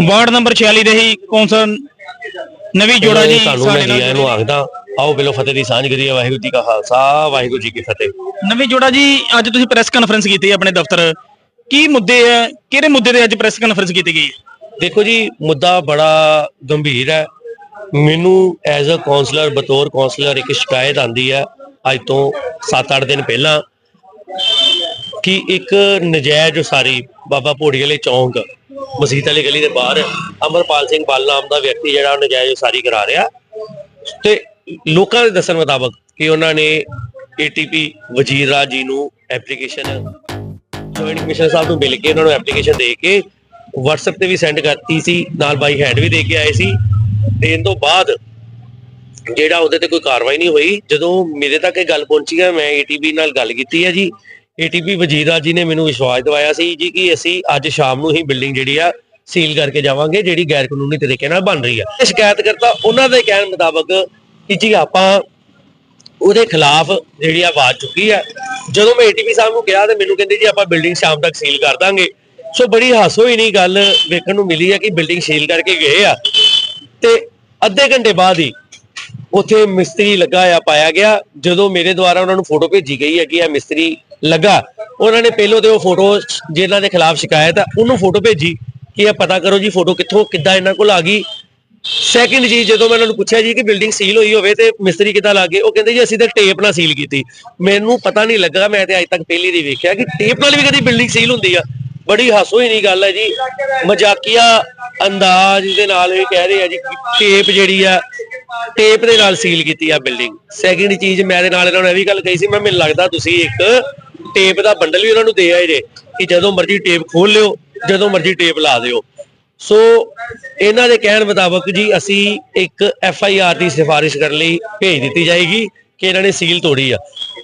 Ward number 46 ਦੇ ਹੀ council ਨਵੀਂ ਜੋੜਾ ਜੀ ਤੁਹਾਨੂੰ ਮੈਂ ਸਾਡੇ ਨਾਲ ਜੀ ਇਹਨੂੰ ਆਖਦਾ ਆਓ ਬਿਲੋ ਫਤਿਹ ਦੀ ਸਾਂਝ ਕਰੀਏ ਵਾਹਿਗੁਰੂ ਜੀ ਕਾ ਖਾਲਸਾ ਵਾਹਿਗੁਰੂ ਜੀ ਕੀ ਫਤਿਹ। ਨਵੀਂ ਜੋੜਾ ਜੀ ਅੱਜ ਤੁਸੀਂ ਪ੍ਰੈਸ ਕਾਨਫਰੰਸ ਕੀਤੀ ਆਪਣੇ ਦਫ਼ਤਰ। ਕੀ ਮੁੱਦੇ ਹੈ ਕਿਹੜੇ ਮੁੱਦੇ ਤੇ ਅੱਜ ਪ੍ਰੈਸ ਕਾਨਫਰੰਸ ਕੀਤੀ ਗਈ ਹੈ? ਦੇਖੋ ਜੀ ਮੁੱਦਾ ਬੜਾ ਗੰਭੀਰ ਹੈ। ਮੈਨੂੰ ਐਜ਼ ਅ ਕਾਉਂਸਲਰ ਬਤੌਰ ਕਾਉਂਸਲਰ ਇੱਕ ਸ਼ਿਕਾਇਤ ਆਂਦੀ ਹੈ ਅੱਜ ਤੋਂ 7-8 ਦਿਨ ਪਹਿਲਾਂ ਕਿ ਇੱਕ ਨਜਾਇਜ਼ ਉਸਾਰੀ ਬਾਬਾ ਭੋੜੀ ਵਾਲੇ ਚੌਂਕ ਮਸਜਿਦ ਵਾਲੀ ਗਲੀ ਦੇ ਬਾਹਰ ਅਮਰਪਾਲ ਸਿੰਘ ਬਲ ਨਾਮ ਦਾ ਵਿਅਕਤੀ ਜਿਹੜਾ ਉਹ ਨਜਾਇਜ਼ ਉਸਾਰੀ ਕਰਾ ਰਿਹਾ। ਤੇ ਲੋਕਾਂ ਦੇ ਦੱਸਣ ਮੁਤਾਬਕ ਕਿ ਉਹਨਾਂ ਨੇ ਏਟੀਪੀ ਵਜ਼ੀਰ ਰਾਜ ਜੀ ਨੂੰ ਐਪਲੀਕੇਸ਼ਨ ਜੁਆਇੰਟ ਕਮਿਸ਼ਨਰ ਸਾਹਿਬ ਨੂੰ ਮਿਲ ਕੇ ਉਹਨਾਂ ਨੂੰ ਐਪਲੀਕੇਸ਼ਨ ਦੇ ਕੇ WhatsApp ਤੇ ਵੀ ਸੈਂਡ ਕਰਤੀ ਸੀ, ਨਾਲ ਬਾਈ ਹੈਂਡ ਵੀ ਦੇ ਕੇ ਆਏ ਸੀ। ਦੇਣ ਤੋਂ ਬਾਅਦ ਜਿਹੜਾ ਉਹਦੇ ਤੇ ਕੋਈ ਕਾਰਵਾਈ ਨਹੀਂ ਹੋਈ, ਜਦੋਂ ਮੇਰੇ ਤੱਕ ਇਹ ਗੱਲ ਪਹੁੰਚੀ ਹੈ, ਮੈਂ ਏਟੀਪੀ ਨਾਲ ਗੱਲ ਕੀਤੀ ਹੈ ਜੀ। ਏਟੀਪੀ ਵਜ਼ੀਰਾ ਜੀ ਨੇ ਮੈਨੂੰ ਵਿਸ਼ਵਾਸ ਦਿਵਾਇਆ ਸੀ ਜੀ ਕਿ ਅਸੀਂ ਅੱਜ ਸ਼ਾਮ ਨੂੰ ਹੀ ਬਿਲਡਿੰਗ ਜਿਹੜੀ ਆ ਸੀਲ ਕਰਕੇ ਜਾਵਾਂਗੇ, ਜਿਹੜੀ ਗੈਰ ਕਾਨੂੰਨੀ ਤਰੀਕੇ ਨਾਲ ਬਣ ਰਹੀ ਆ। ਇਹ ਸ਼ਿਕਾਇਤ ਕਰਤਾ ਉਹਨਾਂ ਦੇ ਕਹਿਣ ਮੁਤਾਬਕ ਕਿ ਜੀ ਆਪਾਂ ਉਹਦੇ ਖਿਲਾਫ ਜਿਹੜੀ ਆਵਾਜ਼ ਚੁੱਕੀ ਆ। ਜਦੋਂ ਮੈਂ ਏਟੀਪੀ ਸਾਹਿਬ ਨੂੰ ਕਿਹਾ ਤੇ ਮੈਨੂੰ ਕਹਿੰਦੇ ਜੀ ਆਪਾਂ ਬਿਲਡਿੰਗ ਸ਼ਾਮ ਤੱਕ ਸੀਲ ਕਰ ਦਾਂਗੇ। ਸੋ ਬੜੀ ਹਾਸੋ ਹੀ ਨਹੀਂ ਗੱਲ ਵੇਖਣ ਨੂੰ ਮਿਲੀ ਹੈ ਕਿ ਬਿਲਡਿੰਗ ਸੀਲ ਕਰਕੇ ਗਏ ਆ। ਤੇ ਅੱਧੇ ਘੰਟੇ ਬਾਅਦ ਹੀ ਉੱਥੇ ਮਿਸਤਰੀ ਲੱਗਾ ਆ, ਪਾਇਆ ਗਿਆ। ਜਦੋਂ ਮੇਰੇ ਦੁਆਰਾ ਉਹਨਾਂ ਨੂੰ ਫੋਟੋ ਭੇਜੀ ਗਈ ਹੈ ਕਿ ਇਹ ਮਿਸਤਰੀ ਲੱਗਾ, ਉਹਨਾਂ ਨੇ ਪਹਿਲੋਂ ਤੇ ਉਹ ਫੋਟੋ ਜਿਨ੍ਹਾਂ ਦੇ ਖਿਲਾਫ ਸ਼ਿਕਾਇਤ ਹੈ ਉਹਨੂੰ ਫੋਟੋ ਭੇਜੀ ਕਿ ਇਹ ਪਤਾ ਕਰੋ ਜੀ ਫੋਟੋ ਕਿੱਥੋਂ, ਕਿੱਦਾਂ ਇਹਨਾਂ ਕੋਲ ਆ ਗਈ। ਸੈਕਿੰਡ ਜੀ, ਜਦੋਂ ਮੈਂ ਉਹਨਾਂ ਨੂੰ ਪੁੱਛਿਆ ਜੀ ਕਿ ਬਿਲਡਿੰਗ ਸੀਲ ਹੋਈ ਹੋਵੇ ਤੇ ਮਿਸਤਰੀ ਕਿੱਦਾਂ ਲੱਗੇ ਉਹ ਕਹਿੰਦੇ ਜੀ ਅਸੀਂ ਤਾਂ ਟੇਪ ਨਾਲ ਸੀਲ ਕੀਤੀ। ਮੈਨੂੰ ਪਤਾ ਨਹੀਂ ਲੱਗਾ, ਮੈਂ ਤੇ ਅੱਜ ਤੱਕ ਪਹਿਲੀ ਦੀ ਵੇਖਿਆ ਕਿ ਟੇਪ ਨਾਲ ਵੀ ਕਦੀ ਬਿਲਡਿੰਗ ਸੀਲ ਹੁੰਦੀ ਆ। ਬੜੀ ਹਾਸੋ ਹੀ ਨਹੀਂ ਗੱਲ ਹੈ ਜੀ। ਮਜ਼ਾਕੀਆ ਅੰਦਾਜ਼ ਦੇ ਨਾਲ ਇਹ ਕਹਿ ਰਹੇ ਆ ਜੀ ਟੇਪ ਜਿਹੜੀ ਆ ਟੇਪ ਦੇ ਨਾਲ ਸੀਲ ਕੀਤੀ ਆ ਬਿਲਡਿੰਗ। ਸੈਕਿੰਡ ਚੀਜ਼ ਮੈਂ ਦੇ ਨਾਲ ਇਹਨਾਂ ਨੂੰ ਇਹ ਵੀ ਗੱਲ ਕਹੀ ਸੀ, ਮੈਂ ਮੈਨੂੰ ਲੱਗਦਾ ਤੁਸੀਂ ਇੱਕ ਟੇਪ ਦਾ ਬੰਡਲ ਵੀ ਉਹਨਾਂ ਨੂੰ ਦੇ ਆਏ ਜੇ, ਕਿ ਜਦੋਂ ਮਰਜ਼ੀ ਟੇਪ ਖੋਲ ਲਿਓ, ਜਦੋਂ ਮਰਜ਼ੀ ਟੇਪ ਲਾ ਦਿਓ। ਸੋ ਇਹਨਾਂ ਦੇ ਕਹਿਣ ਮੁਤਾਬਕ ਜੀ ਅਸੀਂ ਇੱਕ ਐਫ ਆਈ ਆਰ ਦੀ ਸਿਫਾਰਿਸ਼ ਕਰਨ ਲਈ ਭੇਜ ਦਿੱਤੀ ਜਾਏਗੀ ਕਿ ਇਹਨਾਂ ਨੇ ਸੀਲ ਤੋੜੀ ਆ।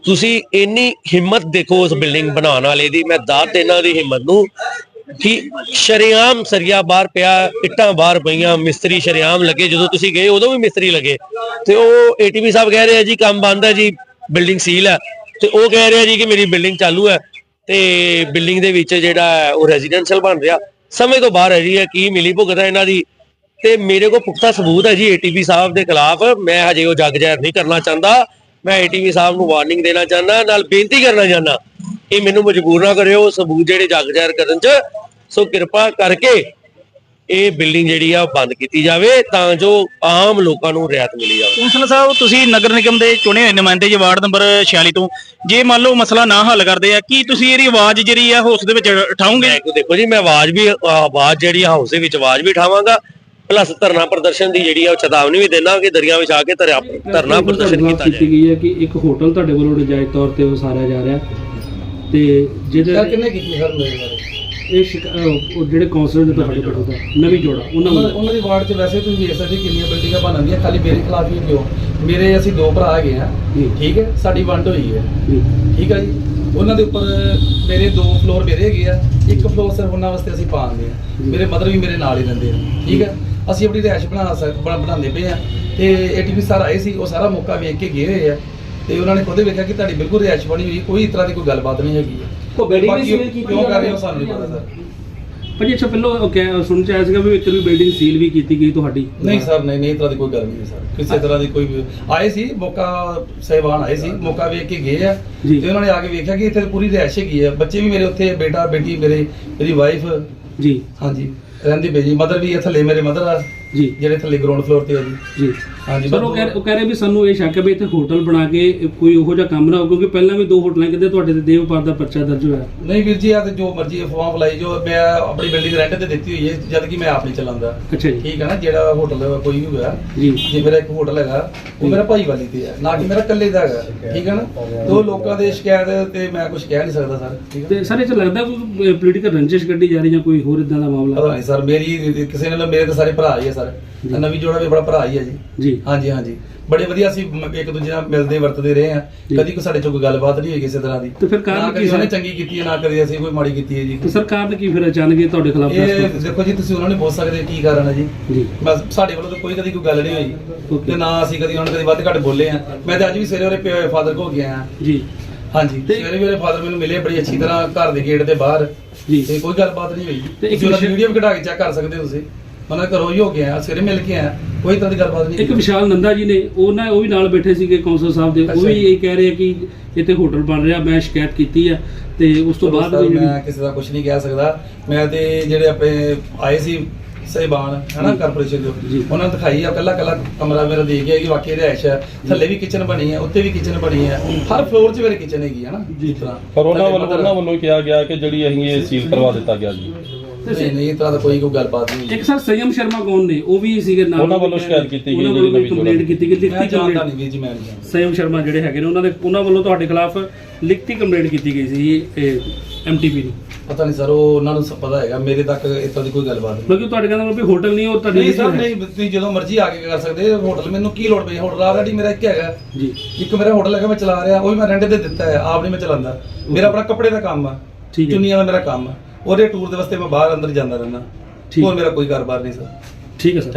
ਤੁਸੀਂ ਇੰਨੀ ਹਿੰਮਤ ਦੇਖੋ ਉਸ ਬਿਲਡਿੰਗ ਬਣਾਉਣ ਵਾਲੇ ਦੀ, ਮੈਂ ਦਾਤ ਇਹਨਾਂ ਦੀ ਹਿੰਮਤ ਨੂੰ ਕਿ ਸ਼ਰਿਆਮ ਸਰੀਆ ਬਾਹਰ ਪਿਆ, ਇੱਟਾਂ ਬਾਹਰ ਪਈਆਂ, ਮਿਸਤਰੀ ਸ਼ਰਿਆਮ ਲੱਗੇ, ਜਦੋਂ ਤੁਸੀਂ ਗਏ ਉਦੋਂ ਵੀ ਮਿਸਤਰੀ ਲੱਗੇ। ਤੇ ਉਹ ਏਟੀਪੀ ਸਾਹਿਬ ਕਹਿ ਰਹੇ ਆ ਜੀ, ਕੰਮ ਬੰਦ ਹੈ ਜੀ, ਬਿਲਡਿੰਗ ਸੀਲ ਹੈ। ਤੇ ਉਹ ਕਹਿ ਰਿਹਾ ਜੀ ਕਿ ਮੇਰੀ ਬਿਲਡਿੰਗ ਚਾਲੂ ਹੈ। ਤੇ ਬਿਲਡਿੰਗ ਦੇ ਵਿੱਚ ਜਿਹੜਾ ਉਹ ਰੈਜ਼ੀਡੈਂਸ਼ੀਅਲ ਬਣ ਰਿਹਾ। ਸਮਝ ਤੋਂ ਬਾਹਰ ਹੈ ਜੀ ਇਹ ਕੀ ਮਿਲੀ ਭੁਗਤ ਹੈ ਇਹਨਾਂ ਦੀ। ਤੇ ਮੇਰੇ ਕੋਲ ਪੁਖਤਾ ਸਬੂਤ ਹੈ ਜੀ, ਏਟੀਪੀ ਸਾਹਿਬ ਦੇ ਖਿਲਾਫ। ਮੈਂ ਹਜੇ ਉਹ ਜੱਗ ਜ਼ਾਹਿਰ ਨਹੀਂ ਕਰਨਾ ਚਾਹੁੰਦਾ। ਮੈਂ ਏਟੀਪੀ ਸਾਹਿਬ ਨੂੰ ਵਾਰਨਿੰਗ ਦੇਣਾ ਚਾਹੁੰਦਾ, ਨਾਲ ਬੇਨਤੀ ਕਰਨਾ ਚਾਹੁੰਦਾ ਕਿ ਮੈਨੂੰ ਮਜਬੂਰ ਨਾ ਕਰਿਓ, ਸਬੂਤ ਜਿਹੜੇ ਜੱਗ ਜ਼ਾਹਿਰ ਕਰਨ ਚ ਸੋ ਕਿਰਪਾ ਕਰਕੇ ਇਹ ਬਿਲਡਿੰਗ ਜਿਹੜੀ ਆ ਉਹ ਬੰਦ ਕੀਤੀ ਜਾਵੇ ਤਾਂ ਜੋ ਆਮ ਲੋਕਾਂ ਨੂੰ ਰਿਆਇਤ ਮਿਲੀ ਜਾਵੇ। ਕੌਂਸਲਰ ਸਾਹਿਬ ਤੁਸੀਂ ਨਗਰ ਨਿਗਮ ਦੇ ਚੁਣੇ ਹੋਏ ਨੁਮਾਇੰਦੇ ਜੀ ਵਾਰਡ ਨੰਬਰ 46 ਤੋਂ। ਜੇ ਮੰਨ ਲਓ ਮਸਲਾ ਨਾ ਹੱਲ ਕਰਦੇ ਆ ਕੀ ਤੁਸੀਂ ਇਹਦੀ ਆਵਾਜ਼ ਜਿਹੜੀ ਆ ਹੌਸ ਦੇ ਵਿੱਚ ਉਠਾਓਗੇ ਮੈਂ ਦੇਖੋ ਜੀ ਮੈਂ ਆਵਾਜ਼ ਵੀ ਆਵਾਜ਼ ਜਿਹੜੀ ਹਾਊਸ ਦੇ ਵਿੱਚ ਆਵਾਜ਼ ਵੀ ਉਠਾਵਾਂਗਾ ਪਲੱਸ ਧਰਨਾ ਪ੍ਰਦਰਸ਼ਨ ਦੀ ਜਿਹੜੀ ਆ ਉਹ ਚੇਤਾਵਨੀ ਵੀ ਦੇਣਾ ਕਿ ਦਰਿਆ ਵਿੱਚ ਆ ਕੇ ਧਰਨਾ ਪ੍ਰਦਰਸ਼ਨ ਕੀਤਾ ਕੀਤੀ ਜਾਏ। ਗਈ ਹੈ ਕਿ ਇੱਕ ਹੋਟਲ ਤੁਹਾਡੇ ਵੱਲੋਂ ਨਜਾਇਜ਼ ਤੌਰ ਤੇ ਉਸਾਰਿਆ ਜਾ ਰਿਹਾ ਤੇ ਜਿਹਦੇ ਕਿੰਨੇ ਕੀਤੀ ਸਰ ਮੇਰੇ ਬਾਰੇ? ਇਹ ਸ਼ਿਕਾ- ਅਹ ਉਹ ਜਿਹੜੇ ਕਾਉਂਸਲਰ ਨੇ ਤੁਹਾਡੇ ਕੋਲ ਦਾ ਨਵੀਂ ਜੋੜਾ ਉਹਨਾਂ ਉਹਨਾਂ ਵੱਲੋਂ। ਉਹਨਾਂ ਦੀ ਵਾਰਡ 'ਚ ਵੈਸੇ ਤੁਸੀਂ ਵੇਖ ਸਕਦੇ ਕਿੰਨੀਆਂ ਬਿਲਡਿੰਗਾਂ ਬਣਦੀਆਂ ਖਾਲੀ ਮੇਰੇ ਖਿਲਾਫ ਹੀ ਕਿਉਂ ਮੇਰੇ ਅਸੀਂ ਦੋ ਭਰਾ ਹੈਗੇ ਆ। ਜੀ। ਠੀਕ ਹੈ? ਸਾਡੀ ਵੰਡ ਹੋਈ ਹੈ। ਠੀਕ ਹੈ ਜੀ? ਉਹਨਾਂ ਦੇ ਉੱਪਰ ਮੇਰੇ ਦੋ ਫਲੋਰ ਮੇਰੇ ਹੈਗੇ ਆ। ਇੱਕ ਫਲੋਰ ਸਿਰਫ ਉਹਨਾਂ ਵਾਸਤੇ ਅਸੀਂ ਪਾਉਂਦੇ ਆ। ਜੀ। ਮੇਰੇ ਮਦਰ ਵੀ ਮੇਰੇ ਨਾਲ ਹੀ ਰਹਿੰਦੇ ਆ। ਠੀਕ ਹੈ ਅਸੀਂ ਆਪਣੀ ਰਿਹਾਇਸ਼ ਬਣਾ ਸਕ ਬਣਾ- ਬਣਾਉਂਦੇ ਪਏ ਆ। ਤੇ ਏਟੀਪੀ ਸਰ ਆਏ ਸੀ ਉਹ ਸਾਰਾ ਮੌਕਾ ਵੇਖ ਕੇ ਗਏ ਹੋਏ ਆ। ਤੇ ਉਹਨਾਂ ਨੇ ਖੁਦ ਵੇਖਿਆ ਕਿ ਤੁਹਾਡੀ ਬਿਲਕੁਲ ਰਿਹਾਇਸ਼ ਬਣੀ ਹੋਈ ਕੋਈ ਇਸ ਤਰ੍ਹਾਂ ਦੀ ਕੋਈ ਗੱਲਬਾਤ ਨਹੀਂ ਹੈਗੀ ਵੀ ਬਾਕੀ seal ਕੀਤੀ ਕਿਉਂ ਕਰ ਰਹੇ ਹੋ ਸਾਨੂੰ? ਨਹੀਂ ਪਤਾ ਸਰ। ਭਾਜੀ ਅੱਛਾ ਪਹਿਲਾਂ ਉਹ ਕਹਿ- ਸੁਣ ਚ ਆਇਆ ਸੀਗਾ ਵੀ ਇੱਕ ਵੀ ਬਿਲਡਿੰਗ ਸੀਲ ਵੀ ਕੀਤੀ ਗਈ ਤੁਹਾਡੀ। ਨਹੀਂ ਸਰ ਨਹੀਂ ਨਹੀਂ ਇਸ ਤਰ੍ਹਾਂ ਦੀ ਕੋਈ ਗੱਲ ਨਹੀਂ ਸਰ। ਕਿਸੇ ਤਰ੍ਹਾਂ ਦੀ ਕੋਈ ਵੀ- ਆਏ ਸੀ ਮੌਕਾ ਸਹਿਬਾਨ ਆਏ ਸੀ ਮੌਕਾ ਵੇਖ ਕੇ ਗਏ ਆ। ਜੀ। ਤੇ ਉਹਨਾਂ ਨੇ ਆ ਕੇ ਵੇਖਿਆ ਕਿ ਇੱਥੇ ਪੂਰੀ ਰਿਹਾਇਸ਼ ਹੈਗੀ ਆ। ਬੱਚੇ ਵੀ ਮੇਰੇ ਉੱਥੇ ਬੇਟਾ ਬੇਟੀ ਮੇਰੇ ਮੇਰੀ ਵਾਈਫ ਜੀ। ਹਾਂਜੀ ਰਹਿੰਦੀ ਪਈ ਜੀ। ਮਦਰ ਵੀ ਇਹ ਥੱਲੇ ਮੇਰੇ ਮਦਰ ਆ। ਜੀ। ਜਿਹੜੇ ਥੱਲੇ ਗਰਾਊਂਡ ਫਲੋਰ ਤੇ ਆ ਜੀ। ਜੀ। ਹਾਂਜੀ ਸਰ ਉਹ ਕਹਿ ਉਹ ਕਹਿ ਰਹੇ ਵੀ ਸਾਨੂੰ ਇਹ ਸ਼ੱਕ ਹੈ ਵੀ ਇੱਥੇ ਹੋਟਲ ਬਣਾ ਕੇ ਕੋਈ ਉਹੋ ਜਿਹਾ ਕੰਮ ਨਾ ਹੋ ਕਿਉਂਕਿ ਪਹਿਲਾਂ ਵੀ ਦੋ ਹੋਟਲਾਂ ਕਿਤੇ ਤੁਹਾਡੇ ਤੇ ਦੇਵ ਵਪਾਰ ਦਾ ਪਰਚਾ ਦਰਜ ਹੋਇਆ। ਨਹੀਂ ਵੀਰ ਜੀ ਆ ਤੇ ਜੋ ਮਰਜ਼ੀ ਅਫਵਾਹ ਫਲਾਈ ਜੋ ਮੈਂ ਆਪਣੀ ਬਿਲਡਿੰਗ ਰੈਂਟ ਤੇ ਦਿੱਤੀ ਹੋਈ ਹੈ ਜਦ ਕਿ ਮੈਂ ਆਪ ਨਹੀਂ ਚਲਾਉਂਦਾ। ਅੱਛਾ ਜੀ। ਠੀਕ ਹੈ ਨਾ ਜਿਹੜਾ ਹੋਟਲ ਕੋਈ ਵੀ ਹੋਇਆ ਜੀ। ਜੇ ਮੇਰਾ ਇੱਕ ਹੋਟਲ ਹੈਗਾ ਉਹ ਮੇਰਾ ਭਾਈ ਵਾਲੀ ਤੇ ਹੈ ਨਾ ਕਿ ਮੇਰਾ ਇਕੱਲੇ ਦਾ ਹੈਗਾ ਠੀਕ ਹੈ ਨਾ? ਉਹ ਲੋਕਾਂ ਦੇ ਸ਼ਿਕਾਇਤ ਤੇ ਮੈਂ ਕੁਝ ਕਹਿ ਨਹੀਂ ਸਕਦਾ ਸਰ ਠੀਕ ਹੈ ਤੇ ਸਰ ਇਹ ਚ ਲੱਗਦਾ ਕੋਈ ਪੋਲੀਟੀਕਲ ਰੰਜਿਸ਼ ਕੱਢੀ ਜਾ ਰਹੀ ਜਾਂ ਕੋਈ ਹੋਰ ਇਦਾਂ ਦਾ ਮਾਮਲਾ? ਪਤਾ ਨਹੀਂ ਸਰ ਮੇਰੀ ਕਿਸੇ ਨਾਲ ਮੇਰੇ ਤਾਂ ਸਾਰੇ ਭਰਾ ਹੀ ਹੈ ਸਰ। ਨਵੀਂ ਜੋੜਾ ਵੀ ਬੜਾ ਭਰਾ ਹੀ ਹੈ ਜੀ। ਜੀ। ਹਾਂਜੀ ਹਾਂਜੀ। ਬੜੇ ਵਧੀਆ ਅਸੀਂ ਮ- ਇੱਕ ਦੂਜੇ ਨਾਲ ਮਿਲਦੇ ਵਰਤਦੇ ਰਹੇ ਆ ਜੀ। ਕਦੀ ਕੋਈ ਸਾਡੇ ਚੋਂ ਕੋਈ ਗੱਲਬਾਤ ਨਹੀਂ ਹੋਈ ਕਿਸੇ ਤਰ੍ਹਾਂ ਦੀ। ਤੇ ਫਿਰ ਕਾਰਨ ਨਾ ਕੀ ਕਦੀ ਉਹਨੇ? ਚੰਗੀ ਕੀਤੀ ਹੈ ਨਾ ਕਦੀ ਅਸੀਂ ਕੋਈ ਮਾੜੀ ਕੀਤੀ ਹੈ ਜੀ। ਤੇ ਸਰਕਾਰ ਨੇ ਕੀ ਫਿਰ ਅਚਾਨਕ ਹੀ ਤੁਹਾਡੇ ਖਿਲਾਫ ਇਹ ਦੇਖੋ ਜੀ ਤੁਸੀਂ ਉਹਨਾਂ ਨੂੰ ਪੁੱਛ ਸਕਦੇ ਕੀ ਕਾਰਨ ਹੈ ਜੀ। ਜੀ। ਬਸ ਸਾਡੇ ਵੱਲੋਂ ਤਾਂ ਕੋਈ ਕਦੀ ਕੋਈ ਗੱਲ ਨਹੀਂ ਹੋਈ। Okay. ਤੇ ਨਾ ਅਸੀਂ ਕਦੀ ਉਹਨਾਂ ਨੂੰ ਕਦੀ ਵੱਧ ਘੱਟ ਬੋਲੇ ਆ ਮੈਂ ਤਾਂ ਅੱਜ ਵੀ ਸਵੇਰੇ ਉਹਦੇ ਫਾਦਰ ਕੋਲ ਗਿਆ ਆ ਜੀ। ਹਾਂਜੀ ਤੇ- ਸਵੇਰੇ ਵੀ ਉਹਦੇ ਫਾਦਰ ਮੈਨੂੰ ਮਿਲੇ ਬੜੀ ਅੱਛੀ ਤਰ੍ਹਾਂ ਘਰ ਦੇ ਗੇਟ ਦੇ ਬਾਹਰ। ਜੀ। ਤੇ ਕੋਈ ਗੱਲਬਾਤ ਨਹੀਂ ਹੋਈ। ਤੇ ਇੱਕ ਤੁਸੀਂ ਉਹਦਾ ਵਿਸ਼ੇ- ਵੀਡੀਓ ਵੀ ਕਢਾ ਕੇ ਚੈੱਕ ਕਰ ਸਕਦੇ ਹੋ ਤੁਸੀਂ। ਉਹਨਾਂ ਘਰੋਂ ਹੀ ਹੋ ਕੇ ਆਇਆ ਸਵੇਰੇ ਮਿਲ ਕੇ ਆਇਆ ਕੋਈ ਤਰ੍ਹਾਂ ਦੀ ਗੱਲਬਾਤ ਨਹੀਂ ਇੱਕ ਵਿਸ਼ਾਲ ਨੰਦਾ ਜੀ ਨੇ ਉਹਨਾਂ ਉਹ ਵੀ ਨਾਲ ਬੈਠੇ ਸੀਗੇ ਕੌਂਸਲ ਸਾਹਿਬ ਦੇ ਉਹ ਅੱਛਾ ਵੀ ਜੀ। ਇਹ ਕਹਿ ਰਹੇ ਆ ਕਿ ਇੱਥੇ ਹੋਟਲ ਬਣ ਰਿਹਾ ਮੈਂ ਸ਼ਿਕਾਇਤ ਕੀਤੀ ਆ ਤੇ ਉਸ ਤੋਂ ਬਾਅਦ ਸਰ, ਵੀ ਮੈਂ ਕਿਸੇ ਦਾ ਕੁਝ ਨਹੀਂ ਕਹਿ ਸਕਦਾ। ਮੈਂ ਤੇ ਜਿਹੜੇ ਆਪਣੇ ਆਏ ਸੀ ਸਹਿਬਾਨ ਹਨਾ ਕਾਰਪੋਰੇਸ਼ਨ ਦੇ ਜੀ। ਉਹਨਾਂ ਨੂੰ ਦਿਖਾਈ ਆ ਕੱਲਾ ਕੱਲਾ ਕਮਰਾ ਮੇਰਾ ਦੇ ਗਿਆ ਕਿ ਵਾਕਈ ਰਿਹਾਇਸ਼ ਹੈ ਥੱਲੇ ਵੀ ਕਿਚਨ ਬਣੀ ਹੈ ਉੱਤੇ ਵੀ ਕਿਚਨ ਬਣੀ ਹੈ ਹਰ ਫਲੋਰ 'ਚ ਮੇਰੇ ਕਿਚਨ ਹੈਗੀ ਹੈ ਨਾ ਤਰ੍ਹਾਂ। ਪਰ ਉਹਨਾਂ ਵੱਲੋਂ ਉਹਨਾਂ ਵੱਲੋਂ ਕਿਹਾ ਗਿਆ ਕਿ ਜਿਹੜੀ ਅਸੀਂ ਇਹ ਸੀਲ ਕਰਵਾ ਦਿੱਤਾ ਗਿਆ ਜੀ। ਨਹੀਂ ਨਹੀਂ ਇਸ ਤਰ੍ਹਾਂ ਦਾ ਕੋਈ ਕੋਈ ਗੱਲਬਾਤ ਨਹੀਂ ਇੱਕ ਸਰ ਸੰਯਮ ਸ਼ਰਮਾ ਕੌਣ ਨੇ? ਉਹ ਵੀ ਸੀਗੇ ਨਾਲ। ਉਹਨਾਂ ਵੱਲੋਂ ਸ਼ਿਕਾਇਤ ਕੀਤੀ ਗਈ ਉਹਨਾਂ ਜਿਹੜੀ ਨਵੀਂ ਕੰਪਲੇਂਟ। ਕੀਤੀ ਗਈ। ਮੈਂ ਲਿਖਤੀ ਜਾਣਦਾ ਕੰਪਲੇਂਟ ਨਹੀਂ ਵੀਰ ਜੀ ਮੈਂ ਨਹੀਂ ਜਾਣਦਾ। ਸੰਯਮ ਸ਼ਰਮਾ ਜਿਹੜੇ ਹੈਗੇ ਨੇ ਉਹਨਾਂ ਦੇ ਉਹਨਾਂ ਵੱਲੋਂ ਤੁਹਾਡੇ ਖਿਲਾਫ ਲਿਖਤੀ ਕੰਪਲੇਂਟ ਕੀਤੀ ਗਈ ਸੀ ਐਮਟੀਪੀ ਨੂੰ ਪਤਾ ਨਹੀਂ ਸਰ ਉਹ ਉਹਨਾਂ ਨੂੰ ਸਭ ਪਤਾ ਹੈਗਾ। ਮੇਰੇ ਤੱਕ ਇਸ ਤਰ੍ਹਾਂ ਦੀ ਕੋਈ ਗੱਲਬਾਤ ਨਹੀਂ। ਕਿਉਂਕਿ ਤੁਹਾਡੇ ਕਹਿੰਦੇ ਵੀ ਹੋਟਲ ਨਹੀਂ ਉਹ ਤੁਹਾਡੀ ਨਹੀਂ ਸਰ ਨਹੀਂ ਤੁਸੀਂ ਜਦੋਂ ਮਰਜ਼ੀ ਆ ਕੇ ਕਰ ਸਕਦੇ ਹੋ। ਹੋਟਲ ਮੈਨੂੰ ਕੀ ਲੋੜ ਪਈ? ਹੋਟਲ ਆਲਰੇਡੀ ਮੇਰਾ ਇੱਕ ਹੈਗਾ। ਜੀ। ਇੱਕ ਮੇਰਾ ਹੋਟਲ ਹੈਗਾ ਮੈਂ ਚਲਾ ਰਿਹਾ। ਉਹ ਵੀ ਮੈਂ ਰੈਂਟ ਤੇ ਦਿੱਤਾ ਹੈ। ਆਪ ਨਹੀਂ ਮੈਂ ਚਲਾਉਂਦਾ। ਮੇਰਾ ਆਪਣਾ ਕੱਪੜੇ ਦਾ ਕੰਮ ਆ। ਠੀਕ ਹੈ। ਚੁੰਨੀਆਂ ਦਾ ਮੇਰਾ ਕੰਮ ਆ। ਉਹਦੇ ਟੂਰ ਦੇ ਵਾਸਤੇ ਮੈਂ ਬਾਹਰ ਅੰਦਰ ਜਾਂਦਾ ਰਹਿੰਦਾ। ਠੀਕ। ਹੋਰ ਮੇਰਾ ਕੋਈ ਕਾਰੋਬਾਰ ਨਹੀਂ ਸਰ ਠੀਕ ਹੈ ਸਰ